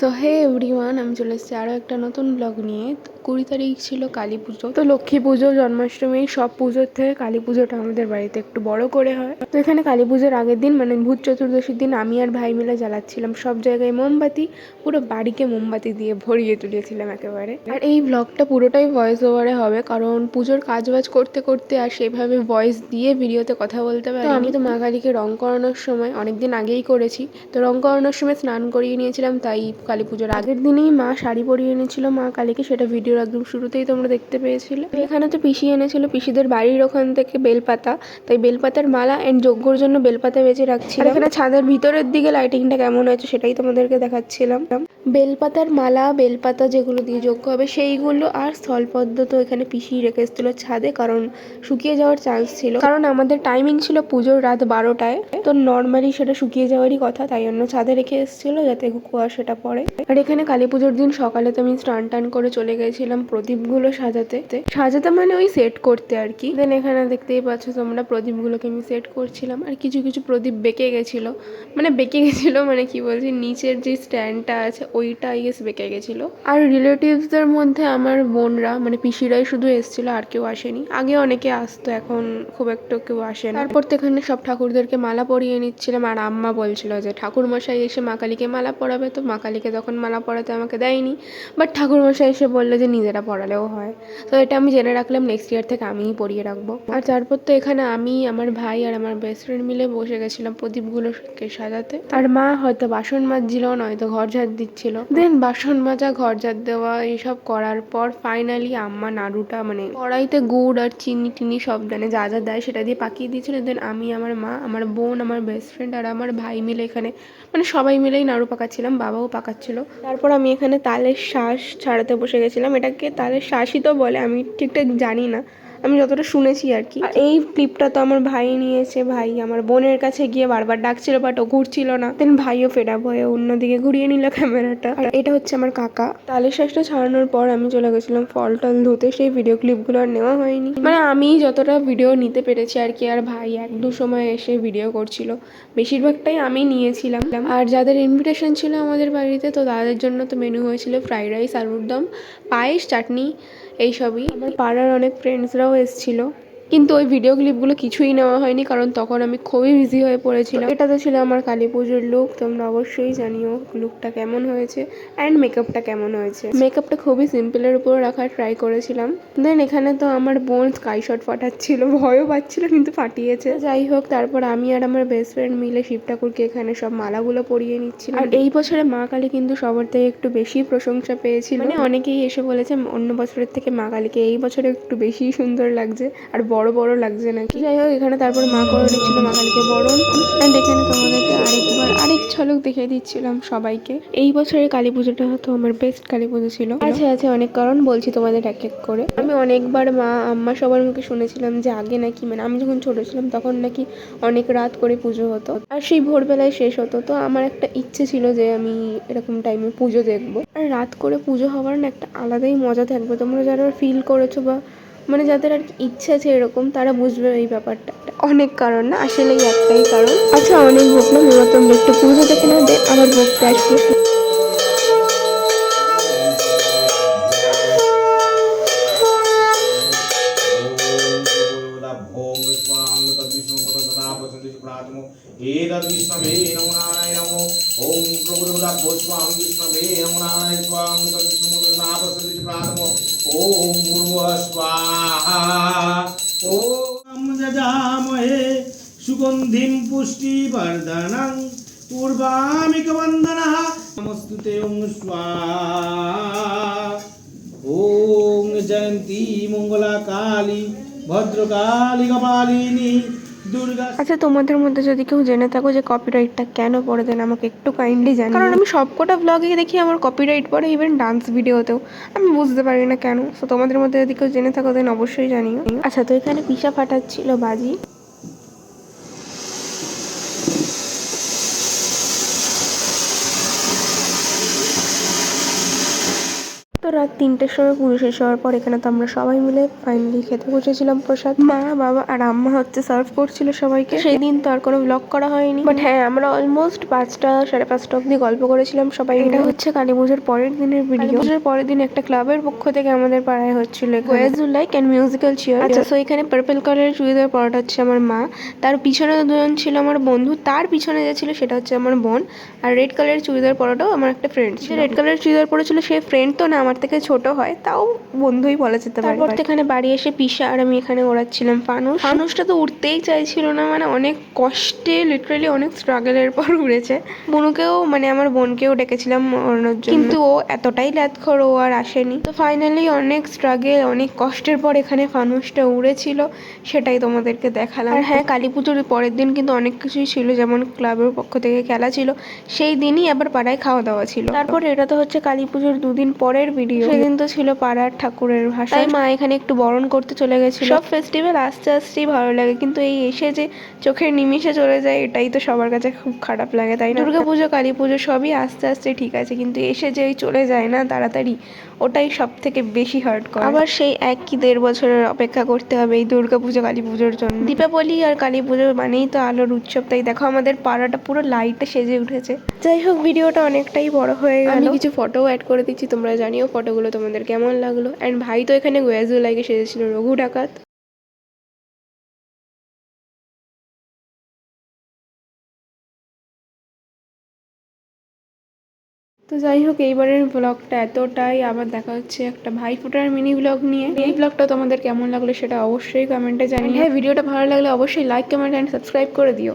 তো হে এভরিওয়ান আমি চলে এসেছি আরও একটা নতুন ব্লগ নিয়ে। কুড়ি তারিখ ছিল কালী পুজো। তো লক্ষ্মী পুজো জন্মাষ্টমী সব পুজোর থেকে কালী পুজোটা আমাদের বাড়িতে একটু বড় করে হয়। তো এখানে কালী পুজোর আগের দিন মানে ভূত চতুর্দশীর দিন আমি আর ভাই মিলে জ্বালাচ্ছিলাম। সব জায়গায় মোমবাতি পুরো বাড়িকে মোমবাতি দিয়ে ভরিয়ে তুলেছিলাম একেবারে। আর এই ব্লগটা পুরোটাই ভয়েস ওভারে হবে কারণ পুজোর কাজবাজ করতে করতে আর সেভাবে ভয়েস দিয়ে ভিডিওতে কথা বলতে পারি আমি তো মা কালীকে রং করানোর সময় অনেকদিন আগেই করেছি। তো রং করানোর সময় স্নান করিয়ে নিয়েছিলাম তাই কালী পুজোর আগের দিনেই মা শাড়ি পরিয়ে এনেছিল, মা কালীকে সেটা ভিডিওর একদম শুরুতেই তোমরা দেখতে পেয়েছিলে। এখানে তো পিসি এনেছিল, পিসিদের বাড়ির ওখান থেকে বেলপাতা, তাই বেলপাতার মালা এন্ড যজ্ঞর জন্য বেলপাতা বেঁচে রাখছি এখানে ছাদের ভিতরের দিকে লাইটিংটা কেমন হয়েছে সেটাই তোমাদেরকে দেখাচ্ছিলাম। বেলপাতার মালা, বেলপাতা যেগুলো দিয়ে যোগ্য হবে, সেইগুলো আর স্থলপদ্ম তো এখানে পিসি রেখে এসেছিল ছাদে, কারণ শুকিয়ে যাওয়ার চান্স ছিল। কারণ আমাদের টাইমিং ছিল পুজোর রাত বারোটায়, তো নর্মালি সেটা শুকিয়ে যাওয়ারই কথা, তাই জন্য ছাদে রেখে এসেছিল যাতে কুয়াশাটা পড়ে। আর এখানে কালী পুজোর দিন সকালে তো আমি স্নান টান করে চলে গেছিলাম প্রদীপগুলো সাজাতে। সাজাতে মানে ওই সেট করতে আর কি। দেন এখানে দেখতেই পাচ্ছ তোমরা প্রদীপগুলোকে আমি সেট করছিলাম, আর কিছু কিছু প্রদীপ বেঁকে গেছিল। মানে বেঁকে গেছিল মানে কি বলছি, নিচের যে স্ট্যান্ডটা আছে ওইটা আই গেস বেঁকে গেছিল। আর রিলেটিভসদের মধ্যে আমার বোনরা মানে পিসিরাই শুধু এসেছিল, আর কেউ আসেনি। আগে অনেকে আসতো, এখন খুব একটা কেউ আসে না। তারপর তো এখানে সব ঠাকুরদেরকে মালা পরিয়ে নিচ্ছিলাম, আর আম্মা বলছিল যে ঠাকুর মশাই এসে মা কালীকে মালা পরাবে তো? মা কালীকে তখন মালা পরাতে আমাকে দেয়নি বাট ঠাকুর মশাই এসে বলল যে, নিজেরা পরালেও হয়। তো এটা আমি জেনে রাখলাম নেক্সট ইয়ার থেকে আমিই পরিয়ে রাখব। আর তারপর তো এখানে আমি, আমার ভাই আর আমার বেস্ট ফ্রেন্ড মিলে বসে গেছিলাম প্রদীপগুলোকে সাজাতে। আর মা হয়তো বাসন মাজছিল, নয়তো ঘর ঝাড় দিচ্ছিল দেন বাসন মাজা, ঘর ঝাড় দেওয়া, এইসব করার পর ফাইনালি আম্মা নাড়ুটা মানে কড়াইতে গুড় আর চিনি টিনি সব মানে যা যা দেয় সেটা দিয়ে পাকিয়ে দিয়েছিল। দেন আমি, আমার মা, আমার বোন, আমার বেস্ট ফ্রেন্ড আর আমার ভাই মিলে এখানে মানে সবাই মিলেই নাড়ু পাকাচ্ছিলাম, বাবাও পাকাচ্ছিল। তারপর আমি এখানে তালের শ্বাস ছাড়াতে বসে গেছিলাম। এটাকে তালের শ্বাসই তো বলে, আমি ঠিকঠাক জানি না। আমি যতটা শুনেছি আর কি। এই ক্লিপটা তো আমার ভাই নিয়েছে ভাই আমার বোনের কাছে গিয়ে বারবার ডাকছিল বাট ও ঘুরছিল না। দেন ভাইও ফেড আপ হয়ে অন্যদিকে ঘুরিয়ে নিল ক্যামেরাটা আর এটা হচ্ছে আমার কাকা। তালের শ্বাসটা ছাড়ানোর পর আমি চলে গেছিলাম ফল টল ধুতে। সেই ভিডিও ক্লিপগুলো আর নেওয়া হয়নি। মানে আমি যতটা ভিডিও নিতে পেরেছি আর কি আর ভাই এক দু সময় এসে ভিডিও করছিল। বেশিরভাগটাই আমি নিয়েছিলাম। আর যাদের ইনভিটেশন ছিল আমাদের বাড়িতে তো তাদের জন্য তো মেনু হয়েছিল ফ্রাইড রাইস আলুর দম পায়েস চাটনি এইসবই আমার পাড়ার অনেক ফ্রেন্ডসরাও এসেছিল। কিন্তু ওই ভিডিও ক্লিপগুলো কিছুই নেওয়া হয়নি, কারণ তখন আমি খুবই বিজি হয়ে পড়েছিলাম। এটা তো ছিল আমার কালী পুজোর লুক তোমরা অবশ্যই জানিও লুকটা কেমন হয়েছে অ্যান্ড মেকআপটা কেমন হয়েছে। মেকআপটা খুবই সিম্পলের উপর রাখার ট্রাই করেছিলাম। দেন এখানে তো আমার বোন স্কাই শট ফাটাচ্ছিল ভয়ও পাচ্ছিল, কিন্তু ফাটিয়েছে যাই হোক, তারপর আমি আর আমার বেস্ট ফ্রেন্ড মিলে শিব ঠাকুরকে এখানে সব মালাগুলো পরিয়ে নিচ্ছিলাম। আর এই বছরে মা কালী কিন্তু সবার থেকে একটু বেশি প্রশংসা পেয়েছিল। মানে অনেকেই এসে বলেছে, অন্য বছরের থেকে মা কালীকে এই বছরে একটু বেশি সুন্দর লাগছে। আর বড় বড় লাগছে নাকি? যাই হোক, এখানে তারপর মা করে দিচ্ছিল মা কালীকে বরণ। অ্যান্ড এখানে তোমাদেরকে আরেকবার, আরেক ঝলক দেখিয়ে দিচ্ছিলাম সবাইকে। এই বছরের কালী পুজোটা হয়তো আমার বেস্ট কালী পুজো ছিল। আছে আছে, অনেক কারণ, বলছি তোমাদের এক এক করে। আমি অনেকবার মা, আম্মা সবার মুখে শুনেছিলাম যে আগে নাকি মানে আমি যখন ছোট ছিলাম, তখন নাকি অনেক রাত করে পুজো হতো। আর সেই ভোরবেলায় শেষ হতো, তো আমার একটা ইচ্ছে ছিল যে আমি এরকম টাইমে পুজো দেখব। আর রাত করে পুজো হওয়ার না একটা আলাদাই মজা থাকবে। তোমরা যারা ফিল করেছ বা মানে যাদের আর কি ইচ্ছে আছে এরকম, তারা বুঝবে এই ব্যাপারটা। অনেক কারণ না, আসলেই একটাই কারণ। আচ্ছা অনেক ভোগলাম এবার তোমরা একটু পুজো দেখে না দে আবার ভোগতে আসব ওম প্রভুদেবতাভ্যো স্বাং বিষ্ণবে ওম যজামহে সুগন্ধিম পুষ্টিবর্ধনং পূর্বামিকবন্দনः নমস্তুতে ওম স্বাহা ওং জয়ন্তী মঙ্গলা কালী ভদ্রকালী কপালিনী দুর্গা আচ্ছা তোমাদের মধ্যে যদি কেউ জেনে থাকো যে কপিরাইটটা কেন পড়ে দেন আমাকে একটু কাইন্ডলি জানি কারণ আমি সবকটা ব্লগে দেখি আমার কপিরাইট পড়ে ইভেন ডান্স ভিডিওতেও আমি বুঝতে পারি না কেন। তো তোমাদের মধ্যে যদি কেউ জেনে থাকো দেন অবশ্যই জানিও। আচ্ছা তো এখানে পিসা ফাটাচ্ছিল বাজি। তো রাত তিনটের সময় পুজো শেষ হওয়ার পর এখানে তো আমরা সবাই মিলে ফাইনালি খেতে বসেছিলাম প্রসাদ। মা বাবা আর আম্মা হচ্ছে সার্ভ করছিল সবাইকে। সেই দিন তো আর কোনো ব্লগ করা হয়নি। বাট হ্যাঁ আমরা অলমোস্ট পাঁচটা সাড়ে পাঁচটা অব্দি গল্প করেছিলাম সবাই এটা হচ্ছে কালী পুজোর পরের দিনের ভিডিও পুজোর পরের দিন একটা ক্লাবের পক্ষ থেকে আমাদের পাড়ায় হচ্ছিল লাইক অ্যান্ড মিউজিক্যাল চেয়ার আচ্ছা সো এখানে পার্পল কালারের চুড়িদার পরাটা হচ্ছে আমার মা। তার পিছনে দুজন ছিল আমার বন্ধু তার পিছনে যে ছিল সেটা হচ্ছে আমার বোন। আর রেড কালারের চুড়িদার পরাটাও আমার একটা ফ্রেন্ড ছিল। রেড কালারের চুড়িদার পরেছিল সে ফ্রেন্ড তো না আমার থেকে ছোট হয় তাও বন্ধুই বলা যেতে পারে তারপর এখানে বাড়ি এসে পিসা আর আমি এখানে ওড়াচ্ছিলাম ফানুস। ফানুসটা তো উঠতেই চাইছিল না মানে অনেক কষ্টে লিটারালি অনেক স্ট্রাগলের পর উড়েছে। বনুকেও মানে আমার বোনকেও ডেকেছিলাম ওড়ানোর জন্য। কিন্তু ও এতটাই ল্যাদখর ও আর আসেনি। তো ফাইনালি অনেক স্ট্রাগল অনেক কষ্টের পর এখানে ফানুসটা উড়েছিল সেটাই তোমাদেরকে দেখালাম। আর হ্যাঁ কালী পুজোর পরের দিন কিন্তু অনেক কিছুই ছিল যেমন ক্লাবের পক্ষ থেকে খেলা ছিল সেই দিনই আবার পাড়ায় খাওয়া দাওয়া ছিল। তারপর এটা তো হচ্ছে কালী পুজোর দুদিন পরের ভিডিও সেদিন তো ছিল পাড়ার ঠাকুরের ভাষা তাই মা এখানে একটু বরণ করতে চলে গেছিল। সব ফেস্টিভ্যাল আস্তে আস্তেই ভালো লাগে কিন্তু এই এসে যে চোখের নিমিষে চলে যায় এটাই তো সবার কাছে খুব খারাপ লাগে তাই না? দুর্গা পুজো কালী পুজো সবই আস্তে আস্তে ঠিক আছে কিন্তু এসে যে চলে যায় না তাড়াতাড়ি ওটাই সব থেকে বেশি হার্ট করে। আবার সেই এক কি দেড় বছরের অপেক্ষা করতে হবে এই দুর্গা পুজো কালী পুজোর জন্য। দীপাবলি আর কালী পুজো মানেই তো আলোর উৎসব তাই দেখো আমাদের পাড়াটা পুরো লাইটে সেজে উঠেছে। যাই হোক ভিডিওটা অনেকটাই বড় হয়ে গেল। আমি কিছু ফটো অ্যাড করে দিচ্ছি তোমরা জানিও ফটোগুলো তোমাদের কেমন লাগল? অ্যান্ড ভাই তো এখানে গোয়াজু লাগে সেজেছিল, রঘু ডাকাত। তো যাই হোক, এইবারের ব্লগটা এতটাই। আবার দেখা হচ্ছে একটা ভাই ফোটার মিনি ব্লগ নিয়ে। এই ব্লগটা তোমাদের কেমন লাগল সেটা অবশ্যই কমেন্টে জানিয়ে হ্যাঁ ভিডিওটা ভালো লাগলে অবশ্যই লাইক কমেন্ট অ্যান্ড সাবস্ক্রাইব করে দিও।